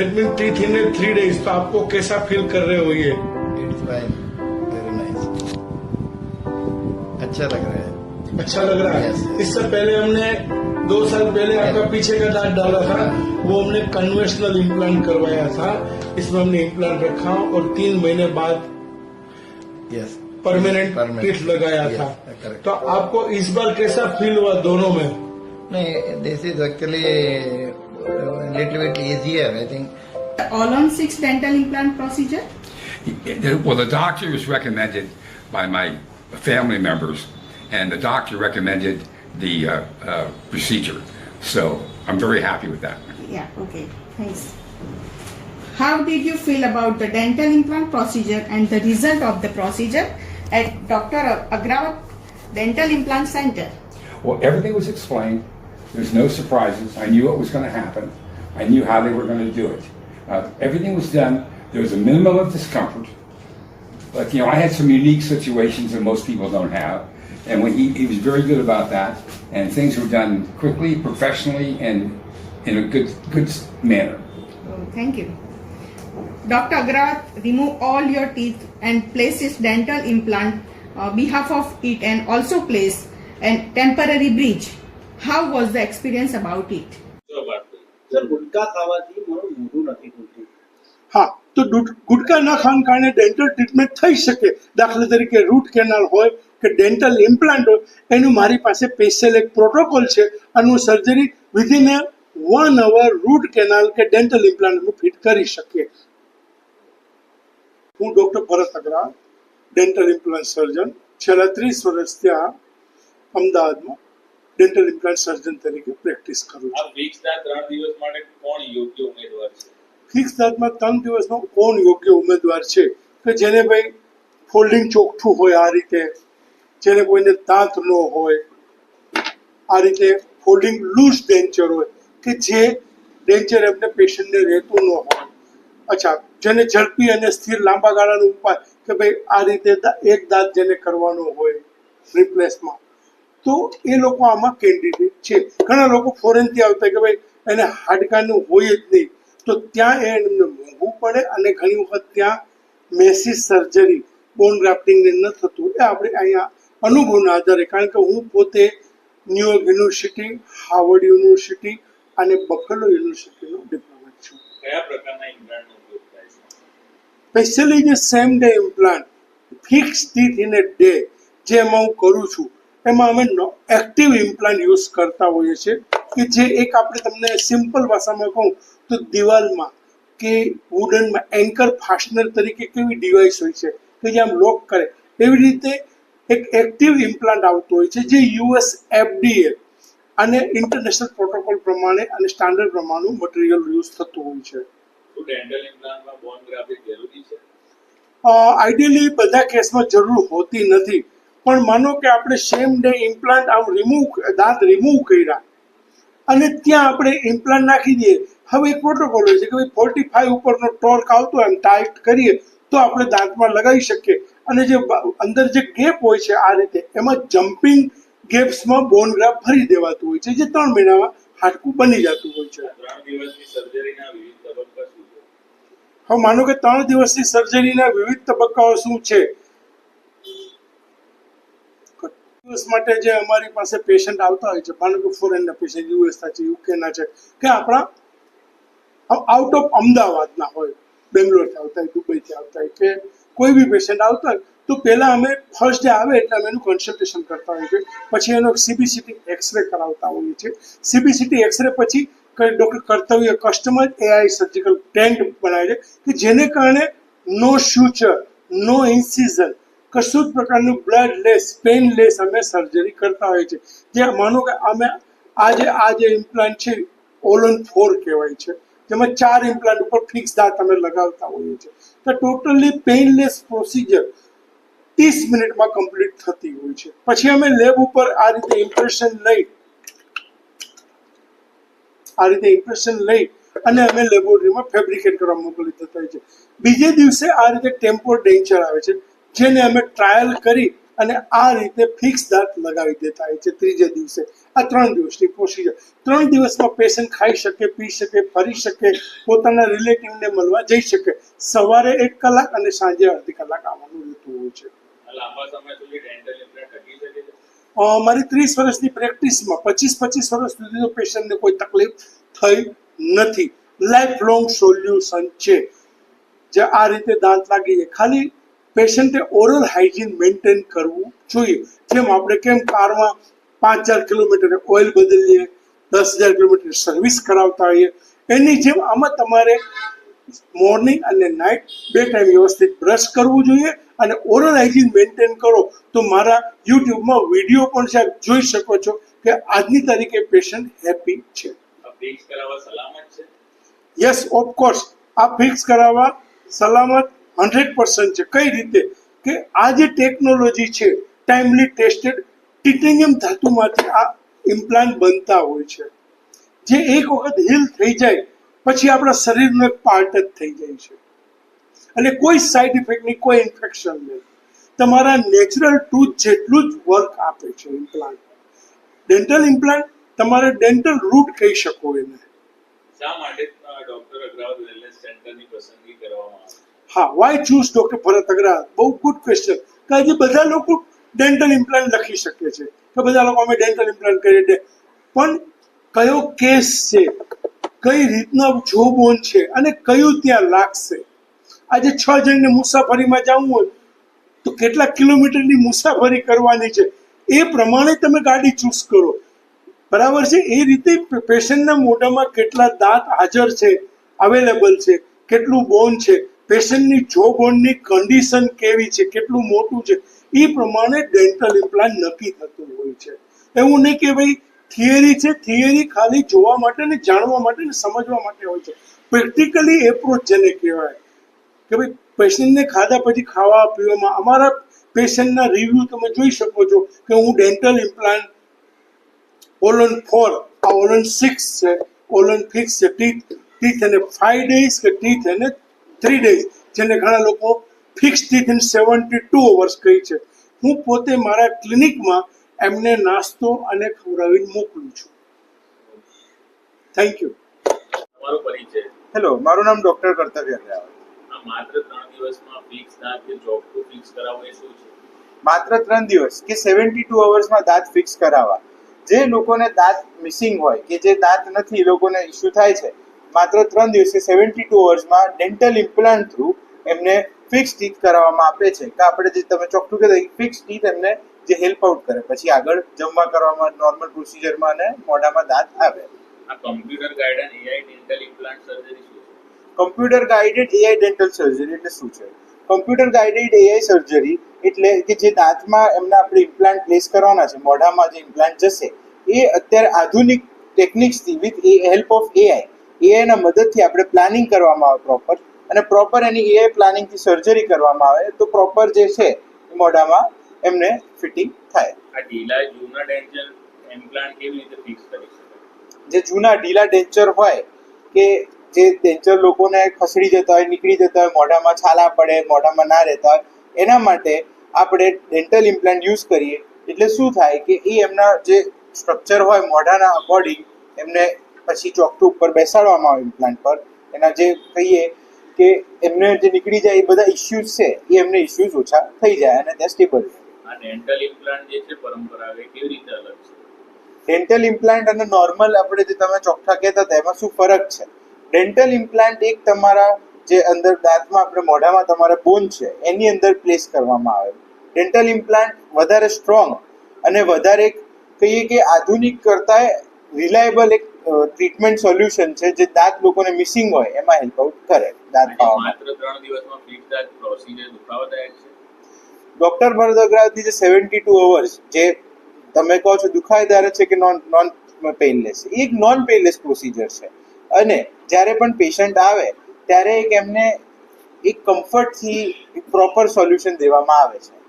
That mean teeth in three days तो आपको कैसा फील कर रहे हो ये? इट्स फाइन वेरी नाइस अच्छा लग रहा है। अच्छा लग रहा है? Yes, yes. इससे पहले हमने दो साल पहले आपका पीछे का दांत डाला था। वो हमने कन्वेंशनल इम्प्लांट करवाया था। इसमें हमने इम्प्लांट रखा और तीन महीने बाद यस परमानेंट. टीथ लगाया Yes, था। correct. तो आपको इस बार कैसा फील हुआ दोनों में? नहीं this is actually little bit easier, I think. All on six dental implant procedure? Well, the doctor was recommended by my family members, and the doctor recommended the uh, uh, procedure. So I'm very happy with that. Yeah, okay, thanks. How did you feel about the dental implant procedure and the result of the procedure at Dr. Agrawal Dental Implant Center? Well, everything was explained. There's no surprises. I knew what was going to happen. I knew how they were going to do it. Uh, everything was done. There was a minimum of discomfort. But, you know, I had some unique situations that most people don't have. And when he, he was very good about that. And things were done quickly, professionally, and in a good, good manner. Oh, thank you. Dr. Agrawat remove all your teeth and places dental implant uh, behalf of it and also place a temporary bridge. How was the experience about it? ગુટકા ખાવાથી મારું મોઢું નથી ખુલતું હા, તો ગુટકા ન ખાવાને કારણે dental treatment થઈ શકે. દાખલા તરીકે રૂટ કેનાલ હોય કે ડેન્ટલ ઇમ્પ્લાન્ટ હોય, એનું મારી પાસે સ્પેશિયલ એક પ્રોટોકોલ છે અને હું surgery within one hour root canal કે ડેન્ટલ ઇમ્પ્લાન્ટનું ફિટ કરી શકીએ. હું doctor Bharat Agra dental implant surgeon છેલ્લા ત્રીસ વર્ષ ત્યાં અમદાવાદમાં ડેન્ટલ ઇમ્પ્લાન્ટ સર્જન તરીકે પ્રેક્ટિસ કરું છું. આ દાંત ત્રણ દિવસ માટે કોણ યોગ્ય ઉમેદવાર છે? ફિક્સ દાંતમાં ત્રણ દિવસનો કોણ યોગ્ય ઉમેદવાર છે? કે જેને ભાઈ ફોલ્ડિંગ ચોખ્ઠું હોય આ રીતે જેને કોઈને દાંત ન હોય આ રીતે ફોલ્ડિંગ લૂઝ ડેન્ચર હોય કે જે ડેન્ચર એમને પેશન્ટને રહેતું ન હોય. અચ્છા જેને ઝડપી અને સ્થિર લાંબા ગાળાનો ઉપાય કે ભાઈ આ રીતે એક દાંત જેને કરવાનો હોય રિપ્લેસમાં તો એ લોકો આમાં કેન્ડિડેટ છે. ઘણા લોકો ફોરેનથી આવતા કે ભાઈ એને હાડકાનું હોય જ નહીં. તો ત્યાં એમને મોંઘું પડે અને ઘણી વખત ત્યાં મેસી સર્જરી બોન ગ્રાફ્ટિંગને ન થતું એ આપણે અહીંયા અનુભવના આધારે કારણ કે હું પોતે New York university Harvard university અને બફેલો યુનિવર્સિટીનો ડિપ્લોમેટ છું. કયા પ્રકારના ઇમ્પ્લાન્ટનો ઉપયોગ થાય છે? સ્પેશિયલી જે same day implant fix teeth in a day જે એમાં હું કરું છું એમાં અમે એક્ટિવ ઇમ્પ્લાન્ટ યુઝ કરતા હોઈએ છીએ. કે જે એક આપણે તમને સિમ્પલ ભાષામાં કહું તો દિવાલમાં કે વુડનમાં એન્કર ફાસ્ટનર તરીકે કેવી ડિવાઇસ હોય છે કે જે આમ લોક કરે. એવી રીતે એક એક્ટિવ ઇમ્પ્લાન્ટ આવતો હોય છે જે યુએસ એફડીએ અને ઇન્ટરનેશનલ પ્રોટોકોલ પ્રમાણે અને સ્ટાન્ડર્ડ પ્રમાણેનું મટીરિયલ યુઝ થતું હોય છે. આઈડિયલી બધા કેસમાં જરૂર હોતી નથી. પણ માનો કે આપણે સેમ ડે ઇમ્પ્લાન્ટ આમ રિમૂવ દાંત રિમૂવ કર્યા. અને ત્યાં આપણે ઇમ્પ્લાન્ટ નાખી દઈએ. હવે એક પ્રોટોકોલ હોય છે કે ભાઈ ફોર્ટી ફાઈવ ઉપરનો ટોર્ક આવતો એમ ટાઈટ કરીએ તો આપણે દાંતમાં લગાવી શકીએ. અને જે અંદર જે ગેપ હોય છે આ રીતે એમાં જમ્પિંગ ગેપ્સમાં બોન ગ્રાફ ભરી દેવાતું હોય છે જે ત્રણ મહિનામાં હાડકું બની જતું હોય છે. હવે માનો કે ત્રણ દિવસની સર્જરીના વિવિધ તબક્કાઓ શું છે? દિવસ માટે જે અમારી પાસે પેશન્ટ આવતા હોય છે માનો કે ફોરેનના પેશન્ટ યુએસના છે યુકેના છે કે આપણા આઉટ ઓફ અમદાવાદના હોય, બેંગ્લોરથી આવતા હોય, દુબઈથી આવતા હોય, કે કોઈ બી પેશન્ટ આવતા હોય, તો પહેલાં અમે ફર્સ્ટ ડે આવે એટલે અમે એનું કન્સલ્ટેશન કરતા હોઈએ છીએ. પછી એનો સીબીસીટી એક્સરે કરાવતા હોઈએ છીએ. સીબીસીટી એક્સરે પછી doctor Kartavya customer AI surgical tent બનાવે છે, કે જેને કારણે નો ફ્યુચર નો ઇન્સિઝન કશું જ પ્રકારનું બ્લડ લેસ પેન લેસ અમે સર્જરી કરતા હોઈએ છીએ. જે માનો કે અમે આ જે આ જે ઇમ્પ્લાન્ટ છે ઓલ ઓન ફોર કહેવાય છે. જેમાં ચાર ઇમ્પ્લાન્ટ ઉપર ફિક્સ દાંત અમે લગાવતા હોઈએ છીએ. તો ટોટલી પેઇનલેસ પ્રોસિજર ત્રીસ મિનિટમાં કમ્પ્લીટ થતી હોય છે. પછી અમે લેબ ઉપર આ રીતે ઇમ્પ્રેશન લઈ, આ રીતે ઇમ્પ્રેશન લઈ અને અમે લેબોરેટરીમાં ફેબ્રિકેટ કરવા મોકલી દેતા હોય છે બીજે દિવસે આ રીતે ટેમ્પો ડેન્ચર આવે છે. જેને અમે ટ્રાયલ કરી અને આ રીતે ફિક્સ દાંત લગાવી દેતા હોય છે ત્રીજે દિવસે. આ ત્રણ દિવસની પ્રોસિજર ત્રણ દિવસમાં પેશન્ટ ખાઈ શકે પી શકે ફરી શકે પોતાના રિલેટિવને મળવા જઈ શકે. સવારે એક કલાક અને સાંજે અડધી કલાક આવવાનું રહેતું હોય છે. છે? મારી ત્રીસ વર્ષની પ્રેક્ટિસમાં પચીસ પચીસ વર્ષ સુધી તો પેશન્ટને કોઈ તકલીફ થઈ નથી. લાઈફ લોંગ સોલ્યુશન છે. જે આ રીતે દાંત લાગી જાય. ખાલી પેશન્ટે ઓરલ હાઇજીન મેન્ટેન કરવું જોઈએ. જેમ આપણે કેમ કારમાં પાંચ હજાર કિલોમીટર ઓઇલ બદલીએ દસ હજાર કિલોમીટર સર્વિસ કરાવતા હોઈએ એની જેમ આમાં તમારે મોર્નિંગ અને નાઇટ બે ટાઈમ વ્યવસ્થિત બ્રશ કરવું જોઈએ અને ઓરલ હાઇજીન મેન્ટેન કરો તો મારા યુટ્યુબમાં વીડિયો પણ સાહેબ જોઈ શકો છો કે આજની તારીખે પેશન્ટ હેપી છે. યસ ઓફકોર્સ આ ફિક્સ કરાવવા સલામત હંડ્રેડ પર્સન્ટ છે. કઈ રીતે? કે આ જે ટેકનોલોજી છે, ટાઈમલી ટેસ્ટેડ ટિટેનિયમ ધાતુમાંથી આ ઇમ્પ્લાન્ટ બનતા હોય છે. જે એક વખત હીલ થઈ જાય, પછી આપણા શરીરનો એક પાર્ટ જ થઈ જાય છે. અને કોઈ સાઈડ ઇફેક્ટની કોઈ ઇન્ફેક્શન નહીં. તમારા નેચરલ ટૂથ જેટલું જ વર્ક આપે છે ઇમ્પ્લાન્ટ. ડેન્ટલ ઇમ્પ્લાન્ટ તમારે ડેન્ટલ રૂટ કહી શકો એને. શા માટે ડોક્ટર અગ્રવાલ વેલનેસ સેન્ટરની પસંદગી કરવામાં આવી? હા why choose doctor Bharat Agrawal? બહુ ગુડ ક્વેશ્ચન કે આજે બધા લોકો ડેન્ટલ ઇમ્પ્લાન્ટ લખી શકે છે. કે બધા લોકો અમે ડેન્ટલ ઇમ્પ્લાન્ટ કરીએ છીએ. પણ કયો કેસ છે? કઈ રીતના જોબોન છે? અને કયું ત્યાં લાગશે? આજે છ જણને મુસાફરીમાં જવું હોય, તો કેટલા કિલોમીટરની મુસાફરી કરવાની છે? એ પ્રમાણે તમે ગાડી ચૂઝ કરો. બરાબર છે? એ રીતે પેશન્ટના મોઢામાં કેટલા દાંત હાજર છે? અવેલેબલ છે? કેટલું બોન છે? પેશન્ટની જો બોનની કન્ડિશન કેવી છે, કેટલું મોટું છે એ પ્રમાણે ડેન્ટલ ઇમ્પ્લાન્ટ નક્કી થતું હોય છે. એવું નહીં કે ભાઈ થિયરી છે થિયરી ખાલી જોવા માટે ને જાણવા માટે ને સમજવા માટે હોય છે. પ્રેક્ટિકલી એપ્રોચ જેને કહેવાય. કે ભાઈ પેશન્ટને ખાધા પછી ખાવા, પીવામાં અમારા પેશન્ટના રિવ્યૂ તમે જોઈ શકો છો કે હું dental implant all on four all on six છે ઓલન ફિક્સ છે ટીથ ટીથ અને ફાઈવ ડેઝ કે ટીથ અને થ્રી ડેઝ જેને ઘણા લોકો fix teeth in seventy two hours કહી છે. હું પોતે મારા ક્લિનિકમાં એમને નાસ્તો અને ખવડાવીને મોકલું છું. થેન્ક યુ પરિચય? હેલો મારું નામ ડોક્ટર કર્તવ્ય માત્ર ત્રણ દિવસમાં ફિક્સ દાંત કે ચોખ્ખું ફિક્સ કરાવવું એ શું છે? માત્ર ત્રણ દિવસ કે સેવન્ટી ટુ અવર્સમાં દાંત ફિક્સ કરાવવા. જે લોકોને દાંત મિસિંગ હોય કે જે દાંત નથી એ લોકોને ઇસ્યુ થાય છે માત્ર ત્રણ દિવસે સેવન્ટી ટુ અવર્સમાં ડેન્ટલ ઇમ્પ્લાન્ટ થ્રુ એમને ફિક્સ ટીથ કરાવવામાં આપે છે. કે આપણે જે તમે ચોખ્ખું કહેતા ફિક્સ ટીથ એમને જે હેલ્પ આઉટ કરે. પછી આગળ જમવા કરવામાં નોર્મલ પ્રોસિજરમાં અને મોઢામાં દાંત આવે. આ computer guided AI dental implant surgery શું છે? Computer guided AI dental surgery એટલે શું છે? કમ્પ્યુટર ગાઈડેડ એઆઈ સર્જરી એટલે કે જે દાંતમાં એમને આપણે ઇમ્પ્લાન્ટ પ્લેસ કરવાના છે મોઢામાં જે ઇમ્પ્લાન્ટ જશે એ અત્યારે આધુનિક ટેકનિક્સથી with a help of AI એઆઈના મદદથી આપણે પ્લાનિંગ કરવામાં આવે પ્રોપર અને પ્રોપર એની એઆઈ પ્લાનિંગથી સર્જરી કરવામાં આવે તો પ્રોપર જે છે મોઢામાં એમને ફિટિંગ થાય. આ ઢીલા જૂના ડેન્ટલ ઇમ્પ્લાન્ટ કેવી રીતે ફિક્સ કરી શકાય જે જૂના ઢીલા ડેન્ચર હોય કે જે ડેન્ચર લોકોને ખસડી જતા હોય નીકળી જતા હોય મોઢામાં છાલા પડે મોઢામાં ના રહેતા હોય એના માટે આપણે ડેન્ટલ ઇમ્પ્લાન્ટ યુઝ કરીએ. એટલે શું થાય કે એ એમના જે સ્ટ્રક્ચર હોય મોઢાના અકોર્ડિંગ એમને પછી ચોકઠું ઉપર બેસાડવામાં આવે ઇમ્પ્લાન્ટ પર. એના જે કહીએ કે એમને જે નીકળી જાય એ બધા ઇસ્યુઝ છે એ એમને ઇસ્યુઝ ઓછા થઈ જાય અને ત્યાં સ્ટેબલ રહે. ડેન્ટલ ઇમ્પ્લાન્ટ જે છે પરંપરાગત કેવી રીતે અલગ છે? ડેન્ટલ ઇમ્પ્લાન્ટ અને નોર્મલ આપણે જે તમે ચોખ્ખા કહેતા હતા એમાં શું ફરક છે? ડેન્ટલ ઇમ્પ્લાન્ટ એક તમારા જે અંદર દાંતમાં આપણે મોઢામાં તમારા બોન છે એની અંદર પ્લેસ કરવામાં આવે. ડેન્ટલ ઇમ્પ્લાન્ટ વધારે સ્ટ્રોંગ અને વધારે કહીએ કે આધુનિક કરતાં રિલાયબલ એક ટ્રીટમેન્ટ સોલ્યુશન છે જે દાંત લોકોને મિસિંગ હોય એમાં હેલ્પ આઉટ કરે દાંત માત્ર 3 દિવસમાં ફિક્સ દાંત પ્રોસિજર દુખાવાદાયક છે? ડોક્ટર ભરત અગ્રવાલની જે સેવન્ટી ટુ અવર્સ જે તમે કહો છો દુખાયદાર છે કે નોન નોન પેઇનલેસ એ એક નોન પેઇનલેસ પ્રોસિજર છે. અને જ્યારે પણ પેશન્ટ આવે ત્યારે એક એમને એક કમ્ફર્ટથી પ્રોપર સોલ્યુશન દેવામાં આવે છે.